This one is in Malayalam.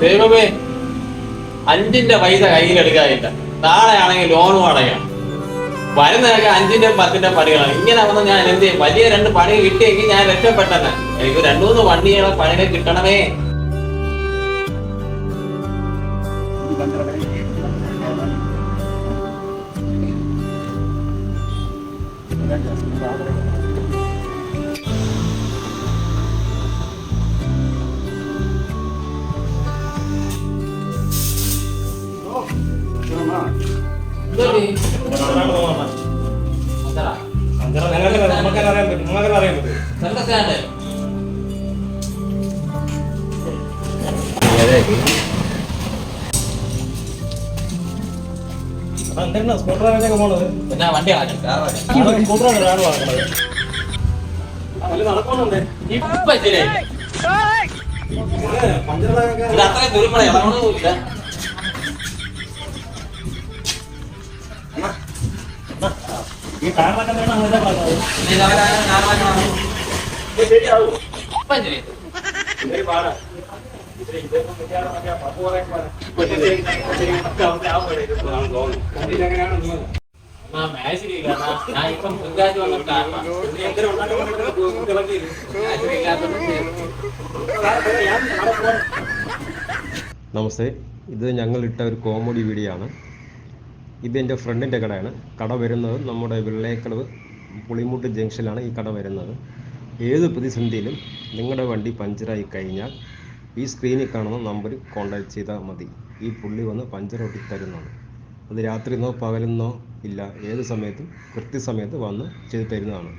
ദൈവമേ അഞ്ചിന്റെ പൈസ കയ്യിലെടുക്കാനില്ല നാളെ ആണെങ്കിൽ ലോണും അടയ്ക്കണം വരുന്നതൊക്കെ അഞ്ചിന്റെ പത്തിന്റെ പണികളാണ്. ഇങ്ങനെ വന്ന് ഞാൻ എന്ത് ചെയ്യും? വലിയ രണ്ട് പണി കിട്ടിയെങ്കിൽ ഞാൻ രക്ഷപ്പെട്ടെന്നെ എനിക്ക് രണ്ടു മൂന്ന് വണ്ടികളെ പണികൾ കിട്ടണമേ. ഇതൊരു പിന്നെ വണ്ടി നാളെ സ്കൂട്ടറാണ് ഒരാൾ വാങ്ങണത് നടക്കുന്നുണ്ട് ഇപ്പൊ? കുട്ടികളൊക്കെ ഇല്ലേ? നമസ്തേ ഇത് ഞങ്ങൾ ഇട്ട ഒരു കോമഡി വീഡിയോ ആണ്. ഇത് എന്റെ ഫ്രണ്ടിന്റെ കടയാണ്. കട വരുന്നത് നമ്മുടെ വെള്ളേക്കളവ് പുളിമുട്ട് ജംഗ്ഷനിലാണ് ഈ കട വരുന്നത്. ഏത് പ്രതിസന്ധിയിലും നിങ്ങളുടെ വണ്ടി പഞ്ചറായി കഴിഞ്ഞാൽ ഈ സ്ക്രീനിൽ കാണുന്ന നമ്പറിൽ കോൺടാക്ട് ചെയ്താൽ മതി. ഈ പുള്ളി വന്ന് പഞ്ചർ ഒട്ടി തരുന്നതാണ്. അത് രാത്രിന്നോ പകലെന്നോ ഇല്ല ഏത് സമയത്തും കൃത്യസമയത്ത് വന്ന് ചെയ്തു തരുന്നതാണ്.